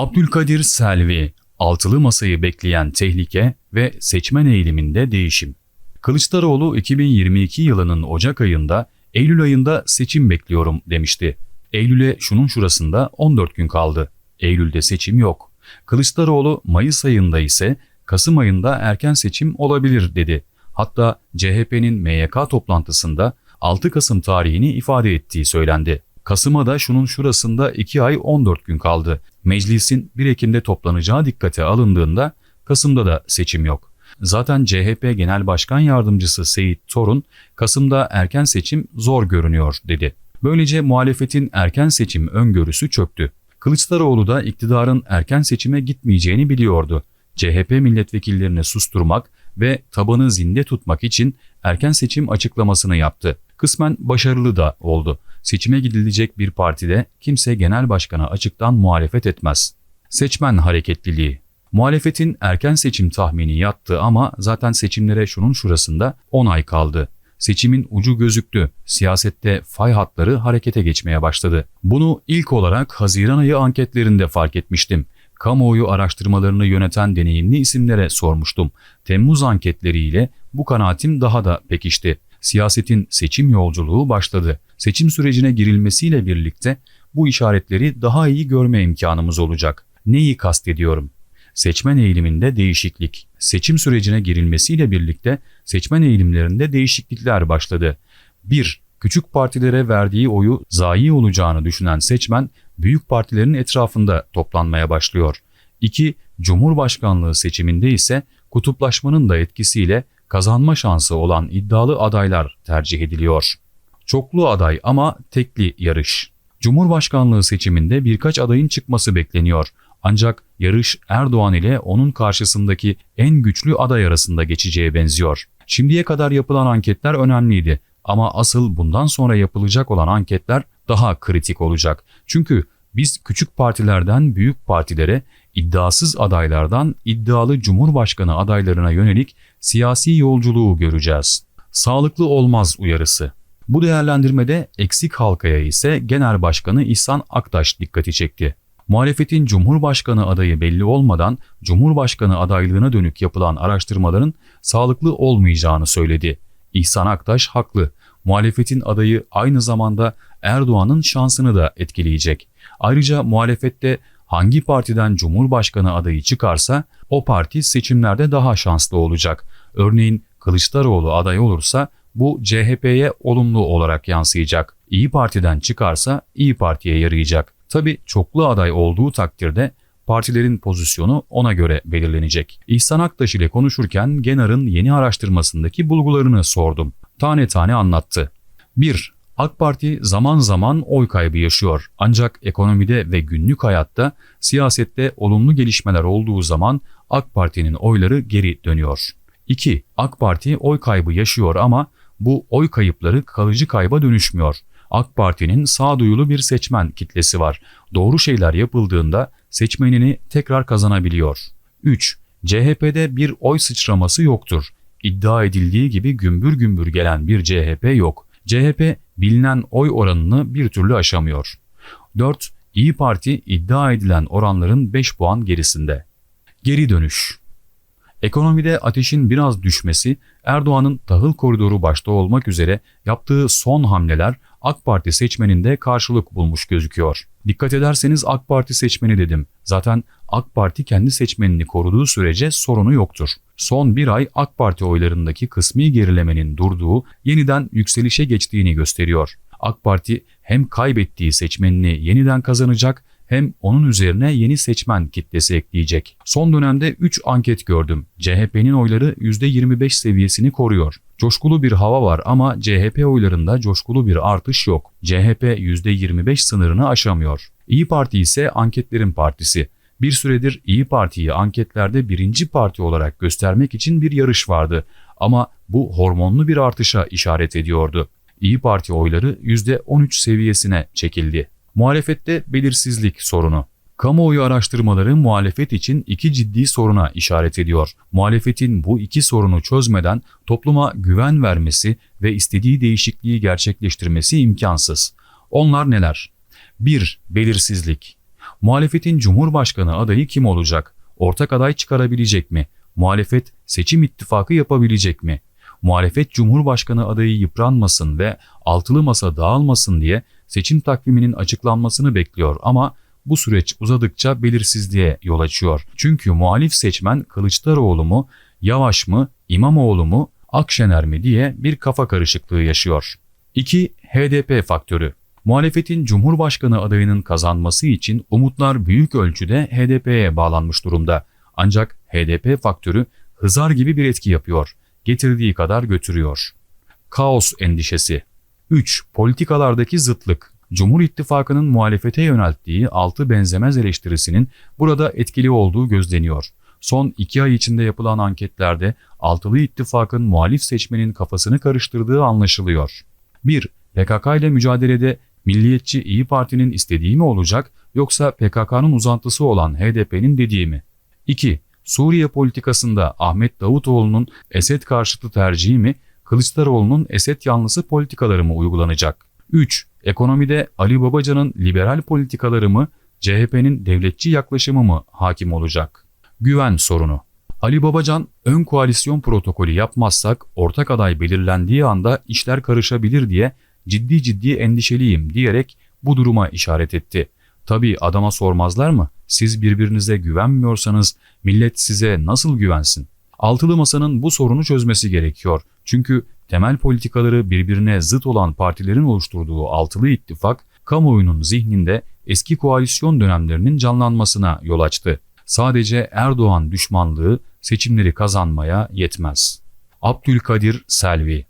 Abdülkadir Selvi, altılı masayı bekleyen tehlike ve seçmen eğiliminde değişim. Kılıçdaroğlu 2022 yılının Ocak ayında Eylül ayında seçim bekliyorum demişti. Eylül'e şunun şurasında 14 gün kaldı. Eylül'de seçim yok. Kılıçdaroğlu Mayıs ayında ise Kasım ayında erken seçim olabilir dedi. Hatta CHP'nin MYK toplantısında 6 Kasım tarihini ifade ettiği söylendi. Kasım'a da şunun şurasında 2 ay 14 gün kaldı. Meclisin 1 Ekim'de toplanacağı dikkate alındığında Kasım'da da seçim yok. Zaten CHP Genel Başkan Yardımcısı Seyit Torun, Kasım'da erken seçim zor görünüyor dedi. Böylece muhalefetin erken seçim öngörüsü çöktü. Kılıçdaroğlu da iktidarın erken seçime gitmeyeceğini biliyordu. CHP milletvekillerini susturmak ve tabanı zinde tutmak için erken seçim açıklamasını yaptı. Kısmen başarılı da oldu. Seçime gidilecek bir partide kimse genel başkana açıktan muhalefet etmez. Seçmen hareketliliği Muhalefetin erken seçim tahmini yattı ama zaten seçimlere şunun şurasında 10 ay kaldı. Seçimin ucu gözüktü. Siyasette fay hatları harekete geçmeye başladı. Bunu ilk olarak Haziran ayı anketlerinde fark etmiştim. Kamuoyu araştırmalarını yöneten deneyimli isimlere sormuştum. Temmuz anketleriyle bu kanaatim daha da pekişti. Siyasetin seçim yolculuğu başladı. Seçim sürecine girilmesiyle birlikte bu işaretleri daha iyi görme imkanımız olacak. Neyi kastediyorum? Seçmen eğiliminde değişiklik. Seçim sürecine girilmesiyle birlikte seçmen eğilimlerinde değişiklikler başladı. 1. Küçük partilere verdiği oyu zayi olacağını düşünen seçmen büyük partilerin etrafında toplanmaya başlıyor. 2. Cumhurbaşkanlığı seçiminde ise kutuplaşmanın da etkisiyle kazanma şansı olan iddialı adaylar tercih ediliyor. Çoklu aday ama tekli yarış. Cumhurbaşkanlığı seçiminde birkaç adayın çıkması bekleniyor. Ancak yarış Erdoğan ile onun karşısındaki en güçlü aday arasında geçeceğe benziyor. Şimdiye kadar yapılan anketler önemliydi ama asıl bundan sonra yapılacak olan anketler daha kritik olacak. Çünkü biz küçük partilerden büyük partilere, iddiasız adaylardan iddialı cumhurbaşkanı adaylarına yönelik siyasi yolculuğu göreceğiz. Sağlıklı olmaz uyarısı. Bu değerlendirmede eksik halkaya ise Genel Başkanı İhsan Aktaş dikkati çekti. Muhalefetin Cumhurbaşkanı adayı belli olmadan Cumhurbaşkanı adaylığına dönük yapılan araştırmaların sağlıklı olmayacağını söyledi. İhsan Aktaş haklı. Muhalefetin adayı aynı zamanda Erdoğan'ın şansını da etkileyecek. Ayrıca muhalefette hangi partiden Cumhurbaşkanı adayı çıkarsa o parti seçimlerde daha şanslı olacak. Örneğin Kılıçdaroğlu aday olursa bu CHP'ye olumlu olarak yansıyacak. İyi Parti'den çıkarsa İyi Parti'ye yarayacak. Tabi çoklu aday olduğu takdirde partilerin pozisyonu ona göre belirlenecek. İhsan Aktaş ile konuşurken Genar'ın yeni araştırmasındaki bulgularını sordum. Tane tane anlattı. 1. AK Parti zaman zaman oy kaybı yaşıyor. Ancak ekonomide ve günlük hayatta, siyasette olumlu gelişmeler olduğu zaman AK Parti'nin oyları geri dönüyor. 2. AK Parti oy kaybı yaşıyor ama bu oy kayıpları kalıcı kayba dönüşmüyor. AK Parti'nin sağduyulu bir seçmen kitlesi var. Doğru şeyler yapıldığında seçmenini tekrar kazanabiliyor. 3. CHP'de bir oy sıçraması yoktur. İddia edildiği gibi gümbür gümbür gelen bir CHP yok. CHP bilinen oy oranını bir türlü aşamıyor. 4. İyi Parti iddia edilen oranların 5 puan gerisinde. Geri dönüş Ekonomide ateşin biraz düşmesi, Erdoğan'ın tahıl koridoru başta olmak üzere yaptığı son hamleler AK Parti seçmeninde karşılık bulmuş gözüküyor. Dikkat ederseniz AK Parti seçmeni dedim. Zaten AK Parti kendi seçmenini koruduğu sürece sorunu yoktur. Son bir ay AK Parti oylarındaki kısmi gerilemenin durduğu, yeniden yükselişe geçtiğini gösteriyor. AK Parti hem kaybettiği seçmenini yeniden kazanacak hem onun üzerine yeni seçmen kitlesi ekleyecek. Son dönemde 3 anket gördüm. CHP'nin oyları %25 seviyesini koruyor. Coşkulu bir hava var ama CHP oylarında coşkulu bir artış yok. CHP %25 sınırını aşamıyor. İyi Parti ise anketlerin partisi. Bir süredir İyi Parti'yi anketlerde birinci parti olarak göstermek için bir yarış vardı. Ama bu hormonlu bir artışa işaret ediyordu. İyi Parti oyları %13 seviyesine çekildi. Muhalefette belirsizlik sorunu. Kamuoyu araştırmaları muhalefet için iki ciddi soruna işaret ediyor. Muhalefetin bu iki sorunu çözmeden topluma güven vermesi ve istediği değişikliği gerçekleştirmesi imkansız. Onlar neler? 1. Belirsizlik. Muhalefetin Cumhurbaşkanı adayı kim olacak? Ortak aday çıkarabilecek mi? Muhalefet seçim ittifakı yapabilecek mi? Muhalefet Cumhurbaşkanı adayı yıpranmasın ve altılı masa dağılmasın diye seçim takviminin açıklanmasını bekliyor ama bu süreç uzadıkça belirsizliğe yol açıyor. Çünkü muhalif seçmen Kılıçdaroğlu mu, Yavaş mı, İmamoğlu mu, Akşener mi diye bir kafa karışıklığı yaşıyor. 2. HDP faktörü Muhalefetin Cumhurbaşkanı adayının kazanması için umutlar büyük ölçüde HDP'ye bağlanmış durumda. Ancak HDP faktörü hızar gibi bir etki yapıyor. Getirdiği kadar götürüyor. Kaos endişesi 3. Politikalardaki zıtlık Cumhur İttifakı'nın muhalefete yönelttiği altı benzemez eleştirisinin burada etkili olduğu gözleniyor. Son iki ay içinde yapılan anketlerde altılı ittifakın muhalif seçmenin kafasını karıştırdığı anlaşılıyor. 1. PKK ile mücadelede Milliyetçi İyi Parti'nin istediği mi olacak yoksa PKK'nın uzantısı olan HDP'nin dediği mi? 2. Suriye politikasında Ahmet Davutoğlu'nun Esed karşıtı tercihi mi, Kılıçdaroğlu'nun Esed yanlısı politikaları mı uygulanacak? 3. Ekonomide Ali Babacan'ın liberal politikaları mı, CHP'nin devletçi yaklaşımı mı hakim olacak? Güven sorunu. Ali Babacan, ön koalisyon protokolü yapmazsak ortak aday belirlendiği anda işler karışabilir diye ciddi ciddi endişeliyim diyerek bu duruma işaret etti. Tabii adama sormazlar mı? Siz birbirinize güvenmiyorsanız millet size nasıl güvensin? Altılı Masa'nın bu sorunu çözmesi gerekiyor. Çünkü temel politikaları birbirine zıt olan partilerin oluşturduğu altılı ittifak, kamuoyunun zihninde eski koalisyon dönemlerinin canlanmasına yol açtı. Sadece Erdoğan düşmanlığı seçimleri kazanmaya yetmez. Abdülkadir Selvi